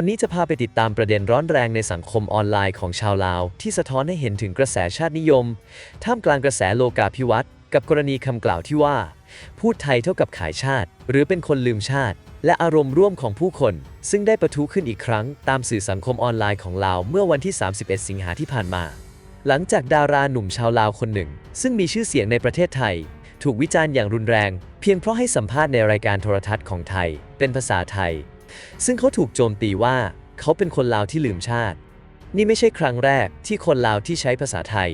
วันนี้จะพาไปติดตามประเด็นร้อนแรงในสังคมออนไลน์ของชาวลาว ที่สะท้อนให้เห็นถึงกระแสชาตินิยม ท่ามกลางกระแสโลกาภิวัตน์กับกรณีคำกล่าวที่ว่า พูดไทยเท่ากับขายชาติ หรือเป็นคนลืมชาติ และอารมณ์ร่วมของผู้คน ซึ่งได้ประทุขึ้นอีกครั้ง ตามสื่อสังคมออนไลน์ของลาวเมื่อวันที่ 31 สิงหาที่ผ่านมา หลังจากดาราหนุ่มชาวลาวคนหนึ่ง ซึ่งมีชื่อเสียงในประเทศไทย ถูกวิจารณ์อย่างรุนแรง เพียงเพราะให้สัมภาษณ์ในรายการโทรทัศน์ของไทย เป็นภาษาไทย ซึ่งเขาถูกโจมตีว่าเขาเป็นคนลาวที่ลืมชาติ นี่ไม่ใช่ครั้งแรกที่คนลาวที่ใช้ภาษาไทย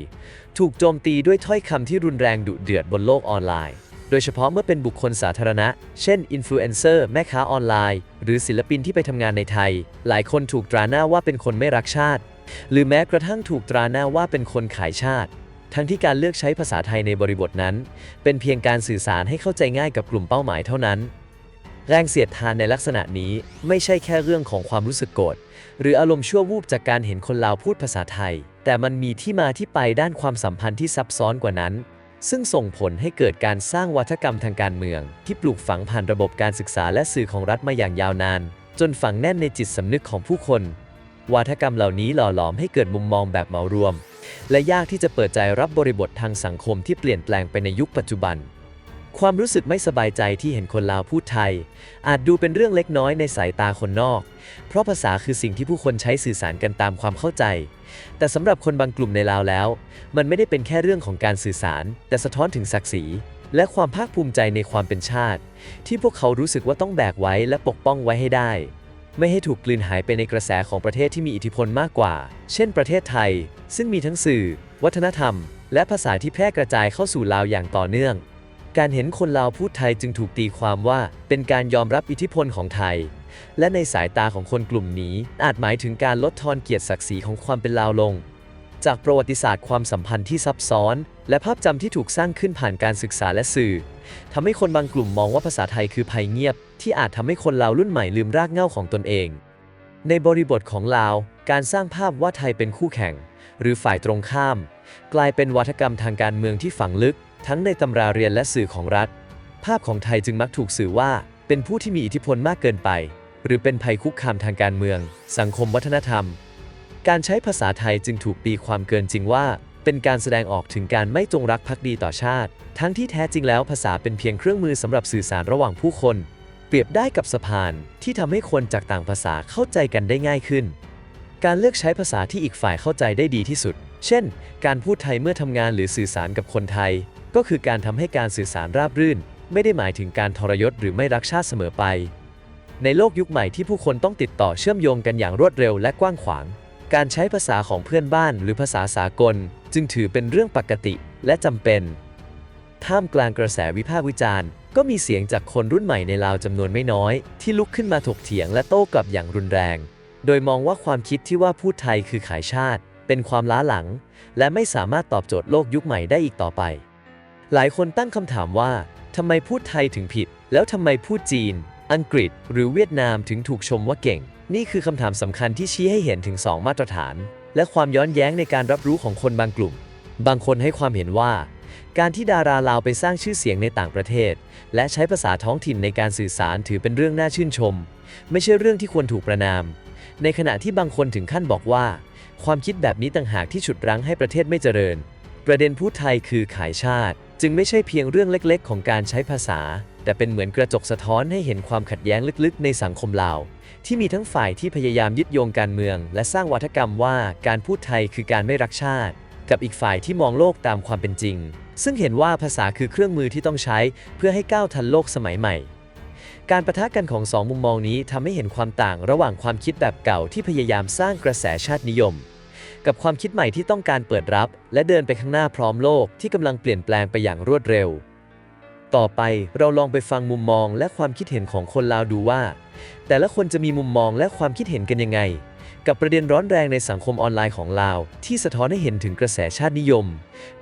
ถูกโจมตีด้วยถ้อยคำที่รุนแรงดุเดือดบนโลกออนไลน์ โดยเฉพาะเมื่อเป็นบุคคลสาธารณะ เช่นอินฟลูเอนเซอร์แม่ค้าออนไลน์ หรือศิลปินที่ไปทำงานในไทย หลายคนถูกตราหน้าว่าเป็นคนไม่รักชาติ หรือแม้กระทั่งถูกตราหน้าว่าเป็นคนขายชาติทั้งที่การเลือกใช้ภาษาไทยในบริบทนั้น เป็นเพียงการสื่อสารให้เข้าใจง่ายกับกลุ่มเป้าหมายเท่านั้น แรงเสียดทานในลักษณะนี้ไม่ใช่แค่เรื่องของความรู้สึกโกรธหรืออารมณ์ชั่ววูบจากการเห็นคนลาวพูดภาษาไทย แต่มันมีที่มาที่ไปด้านความสัมพันธ์ที่ซับซ้อนกว่านั้น ซึ่งส่งผลให้เกิดการสร้างวัฒกรรมทางการเมือง ที่ปลูกฝังผ่านระบบการศึกษาและสื่อของรัฐมาอย่างยาวนาน จนฝังแน่นในจิตสำนึกของผู้คน วัฒกรรมเหล่านี้หล่อหลอมให้เกิดมุมมองแบบเหมารวม และยากที่จะเปิดใจรับบริบททางสังคมที่เปลี่ยนแปลงไปในยุคปัจจุบัน ความรู้สึกไม่สบายใจที่เห็นคนลาวพูดไทย อาจดูเป็นเรื่องเล็กน้อยในสายตาคนนอก เพราะภาษาคือสิ่งที่ผู้คนใช้สื่อสารกันตามความเข้าใจ แต่สำหรับคนบางกลุ่มในลาวแล้ว มันไม่ได้เป็นแค่เรื่องของการสื่อสาร แต่สะท้อนถึงศักดิ์ศรี และความภาคภูมิใจในความเป็นชาติ ที่พวกเขารู้สึกว่าต้องแบกไว้และปกป้องไว้ให้ได้ ไม่ให้ถูกกลืนหายไปในกระแสของประเทศที่มีอิทธิพลมากกว่า เช่น ประเทศไทย ซึ่งมีทั้งสื่อ วัฒนธรรม และภาษาที่แพร่กระจายเข้าสู่ลาวอย่างต่อเนื่อง การเห็นคนลาวพูดไทยจึงถูกตีความว่า เป็นการยอมรับอิทธิพลของไทย และในสายตาของคนกลุ่มนี้ อาจหมายถึงการลดทอนเกียรติศักดิ์ศรีของความเป็นลาวลง จากประวัติศาสตร์ความสัมพันธ์ที่ซับซ้อน และภาพจำที่ถูกสร้างขึ้นผ่านการศึกษาและสื่อทำให้คนบางกลุ่มมองว่าภาษาไทยคือภัยเงียบ ที่อาจทำให้คนลาวรุ่นใหม่ลืมรากเหง้าของตนเอง ในบริบทของลาว การสร้างภาพว่าไทยเป็นคู่แข่ง หรือฝ่ายตรงข้าม กลายเป็นวัฒกรรมทางการเมืองที่ฝังลึก ทั้งในตำราเรียนและสื่อของรัฐ ภาพของไทยจึงมักถูกสื่อว่า เป็นผู้ที่มีอิทธิพลมากเกินไป หรือเป็นภัยคุกคามทางการเมือง สังคมวัฒนธรรม การใช้ภาษาไทยจึงถูกตีความเกินจริงว่า เป็นการแสดงออกถึงการไม่จงรักภักดีต่อชาติ ทั้งที่แท้จริงแล้วภาษาเป็นเพียงเครื่องมือสำหรับสื่อสารระหว่างผู้คน เปรียบได้กับสะพานที่ทำให้คนจากต่างภาษาเข้าใจกันได้ง่ายขึ้น การเลือกใช้ภาษาที่อีกฝ่ายเข้าใจได้ดีที่สุด เช่น การพูดไทยเมื่อทำงานหรือสื่อสารกับคนไทย ก็คือการทำให้การสื่อสารราบรื่น ไม่ได้หมายถึงการทรยศหรือไม่รักชาติเสมอไป ในโลกยุคใหม่ที่ผู้คนต้องติดต่อเชื่อมโยงกันอย่างรวดเร็วและกว้างขวาง การใช้ภาษาของเพื่อนบ้านหรือภาษาสากล จึงถือเป็นเรื่องปกติและจำเป็น ท่ามกลางกระแสวิพากษ์วิจารณ์ ก็มีเสียงจากคนรุ่นใหม่ในลาวจำนวนไม่น้อย ที่ลุกขึ้นมาถกเถียงและโต้กลับอย่างรุนแรง โดยมองว่าความคิดที่ว่าพูดไทยคือขายชาติ เป็นความล้าหลัง และไม่สามารถตอบโจทย์โลกยุคใหม่ได้อีกต่อไป หลายคนตั้งคำถามว่าทำไมพูดไทยถึงผิด แล้วทำไมพูดจีน อังกฤษ หรือเวียดนามถึงถูกชมว่าเก่ง นี่คือคำถามสำคัญที่ชี้ให้เห็นถึง 2 มาตรฐาน และความย้อนแย้งในการรับรู้ของคนบางกลุ่ม บางคนให้ความเห็นว่า การที่ดาราลาวไปสร้างชื่อเสียงในต่างประเทศ และใช้ภาษาท้องถิ่นในการสื่อสารถือเป็นเรื่องน่าชื่นชม ไม่ใช่เรื่องที่ควรถูกประนาม ในขณะที่บางคนถึงขั้นบอกว่า ความคิดแบบนี้ต่างหากที่ฉุดรั้งให้ประเทศไม่เจริญ ประเด็นพูดไทยคือขายชาติ จึงไม่ใช่เพียงเรื่องเล็กๆ ของการใช้ภาษา แต่เป็นเหมือนกระจกสะท้อนให้เห็นความขัดแย้งลึกๆ ในสังคมลาว ที่มีทั้งฝ่ายที่พยายามยึดโยงการเมือง และสร้างวัฒกรรมว่าการพูดไทยคือการไม่รักชาติ กับอีกฝ่ายที่มองโลกตามความเป็นจริง ซึ่งเห็นว่าภาษาคือเครื่องมือที่ต้องใช้เพื่อให้ก้าวทันโลกสมัยใหม่การประทะกันของสองมุมมองนี้ทำให้เห็นความต่างระหว่างความคิดแบบเก่าที่พยายามสร้างกระแสชาตินิยม กับความคิดใหม่ที่ต้องการเปิดรับ และเดินไปข้างหน้าพร้อมโลกที่กำลังเปลี่ยนแปลงไปอย่างรวดเร็ว ต่อไปเราลองไปฟังมุมมองและความคิดเห็นของคนลาวดูว่า แต่ละคนจะมีมุมมองและความคิดเห็นกันยังไง กับประเด็นร้อนแรงในสังคมออนไลน์ของลาว ที่สะท้อนให้เห็นถึงกระแสชาตินิยม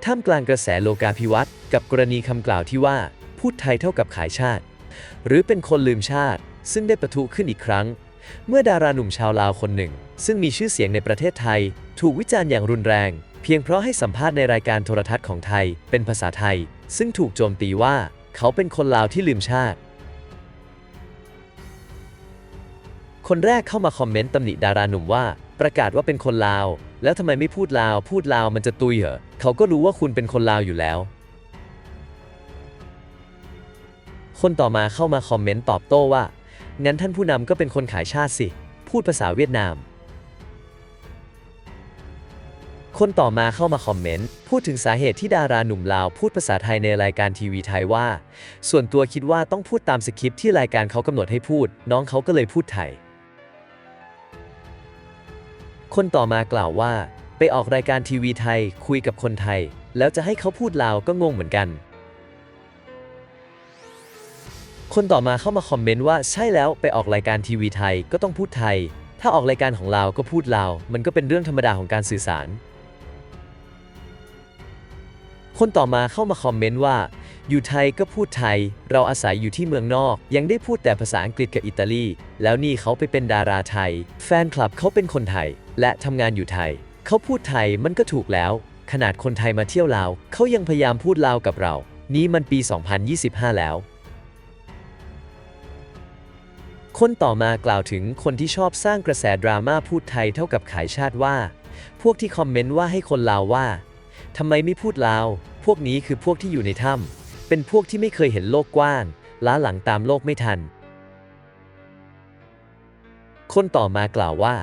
ท่ามกลางกระแสโลกาภิวัตน์กับกรณีคำกล่าวที่ว่า พูดไทยเท่ากับขายชาติ หรือเป็นคนลืมชาติ ซึ่งได้ประทุขึ้นอีกครั้ง เมื่อดาราหนุ่มชาวลาวคนหนึ่ง ซึ่งมีชื่อเสียงในประเทศไทย ถูกวิจารณ์อย่างรุนแรง เพียงเพราะให้สัมภาษณ์ในรายการโทรทัศน์ของไทย เป็นภาษาไทย ซึ่งถูกโจมตีว่าเขาเป็นคนลาวที่ลืมชาติ คนแรกเข้ามาคอมเมนต์ตำหนิดาราหนุ่มว่า ประกาศว่าเป็นคนลาว แล้วทำไมไม่พูดลาว พูดลาวมันจะตุยเหรอเขาก็รู้ว่าคุณเป็นคนลาวอยู่แล้ว คนต่อมาเข้ามาคอมเมนต์ตอบโต้ว่างั้นท่านผู้นำก็เป็นคนขายชาติสิ พูดภาษาเวียดนาม คนต่อมาเข้ามาคอมเมนต์ พูดถึงสาเหตุที่ดาราหนุ่มลาวพูดภาษาไทยในรายการทีวีไทยว่า ส่วนตัวคิดว่าต้องพูดตามสคริปต์ที่รายการเขากำหนดให้พูด น้องเขาก็เลยพูดไทย คนต่อมากล่าวว่า ไปออกรายการทีวีไทย คุยกับคนไทย แล้วจะให้เขาพูดลาวก็งงเหมือนกัน คนต่อมาเข้ามาคอมเมนต์ว่าใช่แล้วไปออกรายการทีวีไทยก็ต้องพูดไทย ถ้าออกรายการของลาวก็พูดลาวมันก็เป็นเรื่องธรรมดาของการสื่อสาร คนต่อมาเข้ามาคอมเมนต์ว่า อยู่ไทยก็พูดไทย เราอาศัยอยู่ที่เมืองนอก ยังได้พูดแต่ภาษาอังกฤษกับอิตาลี แล้วนี่เขาไปเป็นดาราไทย แฟนคลับเขาเป็นคนไทย และทำงานอยู่ไทย เขาพูดไทยมันก็ถูกแล้ว ขนาดคนไทยมาเที่ยวลาวเขายังพยายามพูดลาวกับเรา นี้มันปี 2025 แล้ว คนต่อมากล่าวถึงคนที่ชอบสร้างกระแสดราม่าพูดไทยเท่ากับขายชาติว่า พวกที่คอมเมนต์ว่าให้คนลาวว่า ทำไมไม่พูดลาว พวกนี้คือพวกที่อยู่ในถ้ำเป็นพวกที่ไม่เคยเห็นโลกกว้าง ล้าหลังตามโลกไม่ทัน คนต่อมากล่าวว่า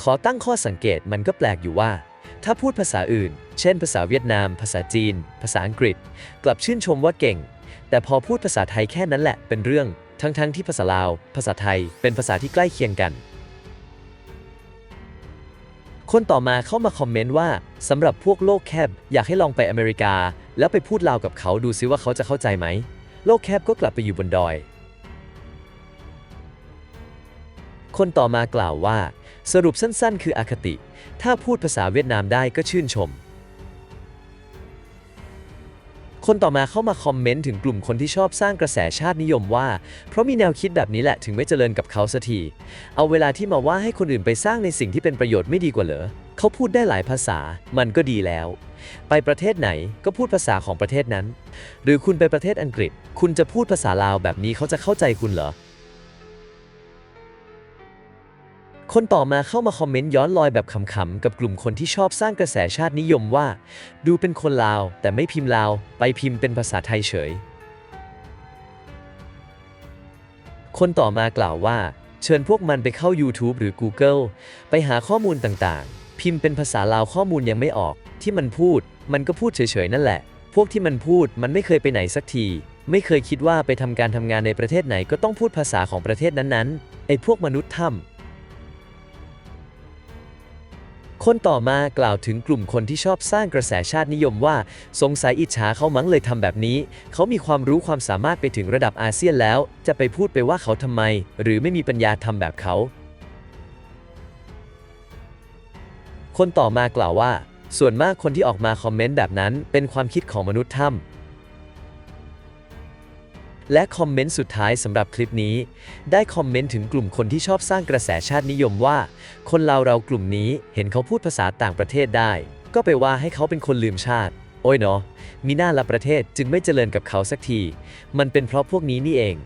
ขอตั้งข้อสังเกตมันก็แปลกอยู่ว่า ถ้าพูดภาษาอื่น เช่น ภาษาเวียดนาม ภาษาจีน ภาษาอังกฤษ กลับชื่นชมว่าเก่ง แต่พอพูดภาษาไทยแค่นั้นแหละเป็นเรื่อง ทั้งๆที่ภาษาลาว ภาษาไทย เป็นภาษาที่ใกล้เคียงกัน คนต่อมาเข้ามาคอมเมนต์ว่าสำหรับพวกโลกแคบ อยากให้ลองไปอเมริกา แล้วไปพูดลาวกับเขาดูซิว่าเขาจะเข้าใจไหม โลกแคบก็กลับไปอยู่บนดอย คนต่อมากล่าวว่า สรุปสั้นๆ คืออคติ ถ้าพูดภาษาเวียดนามได้ก็ชื่นชม คนต่อมาเข้ามาคอมเมนต์ถึงกลุ่มคนที่ชอบสร้างกระแสชาตินิยมว่า เพราะมีแนวคิดแบบนี้แหละถึงไม่เจริญกับเขาสักที เอาเวลาที่มาว่าให้คนอื่นไปสร้างในสิ่งที่เป็นประโยชน์ไม่ดีกว่าเหรอเขาพูดได้หลายภาษา มันก็ดีแล้ว ไปประเทศไหนก็พูดภาษาของประเทศนั้น หรือคุณไปประเทศอังกฤษ คุณจะพูดภาษาลาวแบบนี้เขาจะเข้าใจคุณเหรอ คนต่อมาเข้ามาคอมเมนต์ย้อนลอยแบบขำๆ กับกลุ่มคนที่ชอบสร้างกระแสชาตินิยมว่า ดูเป็นคนลาว แต่ไม่พิมพ์ลาว ไปพิมพ์เป็นภาษาไทยเฉย คนต่อมากล่าวว่า เชิญพวกมันไปเข้า YouTube หรือ Google ไปหาข้อมูลต่างๆ พิมพ์เป็นภาษาลาวข้อมูลยังไม่ออก ที่มันพูด มันก็พูดเฉยๆนั่นแหละ พวกที่มันพูดมันไม่เคยไปไหนสักทีไม่เคยคิดว่าไปทำการทำงานในประเทศไหนก็ต้องพูดภาษาของประเทศนั้นๆ ไอ้พวกมนุษย์ถ้ำ คนต่อมากล่าวถึงกลุ่มคนที่ชอบสร้างกระแสชาตินิยมว่า สงสัยอิจฉาเขามั้งเลยทำแบบนี้ เขามีความรู้ความสามารถไปถึงระดับอาเซียนแล้ว จะไปพูดไปว่าเขาทำไม หรือไม่มีปัญญาทำแบบเขา คนต่อมากล่าวว่า ส่วนมากคนที่ออกมาคอมเมนต์แบบนั้น เป็นความคิดของมนุษย์ถ้ำ และคอมเมนต์สุดท้ายสำหรับคลิปนี้ ได้คอมเมนต์ถึงกลุ่มคนที่ชอบสร้างกระแสชาตินิยมว่า คนเราเรากลุ่มนี้เห็นเขาพูดภาษาต่างประเทศได้ ก็ไปว่าให้เขาเป็นคนลืมชาติ โอ้ยเนาะมีหน้าละประเทศจึงไม่เจริญกับเขาสักที มันเป็นเพราะพวกนี้นี่เอง